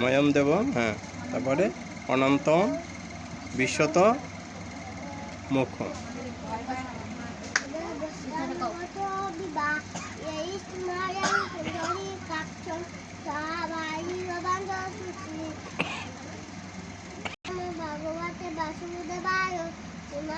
ময়ম দেব হ্যাঁ তারপরে অনন্ত বিশ্বত মুখ্যম ভগবতে বাসুদেবায় শ্রীমদ ভগবদ গীতা না আসলে হতো না। না দিব্যমাল্য দিব্য মাল্য অম্বরম ধরো দিব্য গন্ধ অন্যতমাম সর্বাচার্য নায়ম দেবাম অনন্তম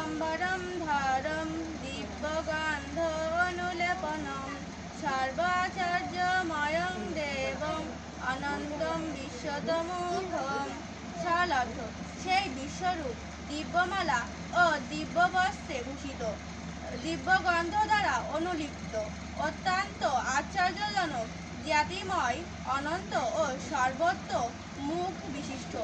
অম্বরম ধারম দিব্যগন্ধ অনুলেপনম সর্বাচার্যময়ং দেবম অনন্তম বিশ্বতমুখম সরল সেই বিশ্বরূপ দিব্যমালা ও দিব্যবস্ত্রে ভূষিত, দিব্যগন্ধ দ্বারা অনুলিপ্ত, অত্যন্ত আশ্চর্যজনক, জ্ঞাতিময়, অনন্ত ও সর্বত্র মুখ বিশিষ্ট।